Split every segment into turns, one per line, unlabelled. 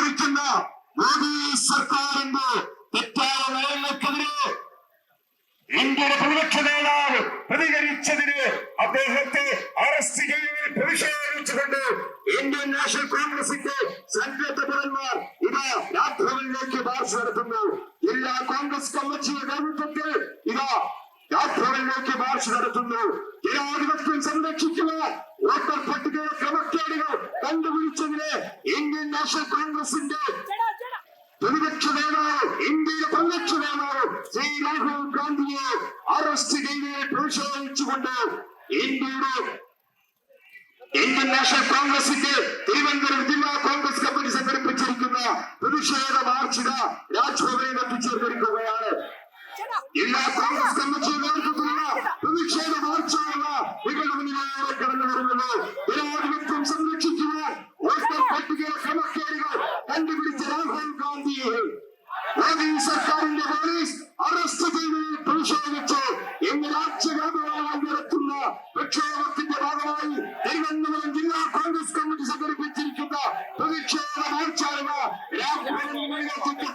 ഭരിക്കുന്ന മോദി സർക്കാരിന്റെ തെറ്റായ നയങ്ങൾക്കെതിരെ ഇന്ത്യയുടെ പ്രതിപക്ഷ നേതാവ് പ്രതികരിച്ചതിന് അദ്ദേഹത്തെ അറസ്റ്റ് ചെയ്യാൻ പ്രതിഷേധിച്ചുകൊണ്ട് ഇന്ത്യൻ നാഷണൽ കോൺഗ്രസിന്റെ സംഘടനപരന്മാർ ഇതാ രാജ്ഭവനിലേക്ക് മാർച്ച് നടത്തുന്നു. ജില്ലാ കോൺഗ്രസ് കമ്മിറ്റിയുടെ നേതൃത്വത്തിൽ ഇതാ രാജ്ഭവനിലേക്ക് മാർച്ച് നടത്തുന്നു. ജനാധിപത്യം സംരക്ഷിക്കുന്ന വോട്ടർ പട്ടികയിലെ ക്രമക്കേടുകൾ കണ്ടുപിടിച്ചതിന് ഇന്ത്യൻ നാഷണൽ കോൺഗ്രസിന്റെ പ്രതിപക്ഷ നേതാവ് ഇന്ത്യയിലെ പ്രതിപക്ഷ നേതാവ് ശ്രീ രാഹുൽ ഗാന്ധിയെ അറസ്റ്റ് ചെയ്ത് പ്രതിഷേധിച്ചുകൊണ്ട് ഇന്ത്യയുടെ ഇന്ത്യൻ നാഷണൽ കോൺഗ്രസിന്റെ തിരുവനന്തപുരം ജില്ലാ കോൺഗ്രസ് കമ്മിറ്റി സംഘടിപ്പിച്ചിരിക്കുന്ന പ്രതിഷേധ മാർച്ചിത രാജ്ഭവനിൽ എത്തിച്ചേർന്നിരിക്കുകയാണ് ജില്ലാ കോൺഗ്രസ് കമ്മിറ്റിയുടെ നേതൃത്വത്തിലുള്ള പ്രതിഷേധ മാർച്ചാണ് നിങ്ങളുടെ മുന്നിലൂടെ കടന്നു വരുന്നത് ജനാധിപത്യം സംരക്ഷിക്കുവാൻ വോട്ടർ പട്ടികയിലെ ക്രമക്കേടുകൾ കണ്ടുപിടിച്ച രാഹുൽ ഗാന്ധിയെ മോദി സർക്കാരിന്റെ പോലീസ് ഭാഗമായി തിരുവനന്തപുരം ജില്ലാ കോൺഗ്രസ് കമ്മിറ്റി സംഘടിപ്പിച്ചിരിക്കുന്ന പ്രതിഷേധ രാജ്ഭവനിലേക്ക് എത്തിച്ചേർന്നിരിക്കുന്നത്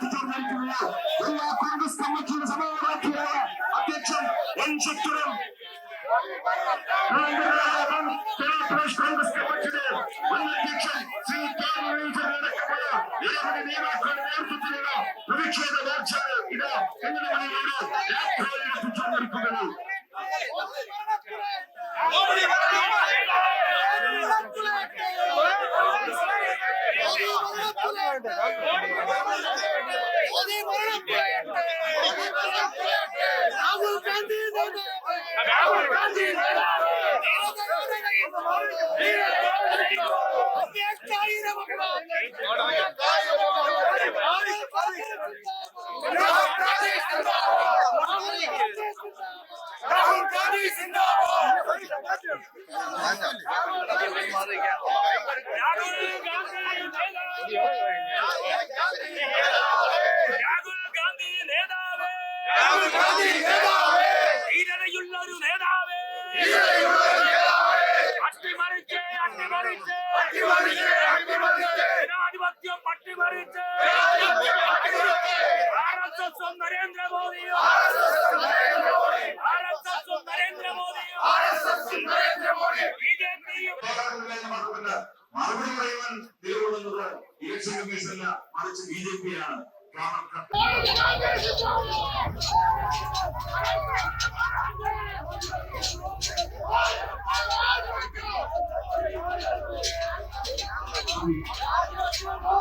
പ്രദേശ് കോൺഗ്രസ് കമ്മിറ്റിയുടെ മുൻ അധ്യക്ഷൻ ശ്രീ കെ മുരളീധരൻ അടക്കമുള്ള നിരവധി നേതാക്കളുടെ നേതൃത്വത്തിലുള്ള പ്രതിഷേധ മാർച്ച ഇത് എങ്ങനെ മുന്നിലൂടെ
രാഹുൽ ഗാന്ധി രാഹുൽ ഗാന്ധി രാഹുൽ ഗാന്ധി
നേതാവേ
രാഹുൽ ഗാന്ധി നേതാവേ
ധീരതയുള്ള ഒരു നേതാവേ അട്ടിമറിച്ച് അട്ടിമറിച്ച്
അട്ടിമറിച്ച് അട്ടിമറിച്ച്
ജനാധിപത്യം അട്ടിമറിച്ച് ആർ എസ് എസും നരേന്ദ്രമോദിയും. ആർ എസ് എസും നരേന്ദ്രമോദിയും. ബി ജെ പിയും.
മറുപടി പറയുവാൻ നിലകൊള്ളുന്നത് ഇലക്ഷൻ കമ്മീഷനല്ല മറിച്ച് ബി ജെ പി ആണ് കാരണം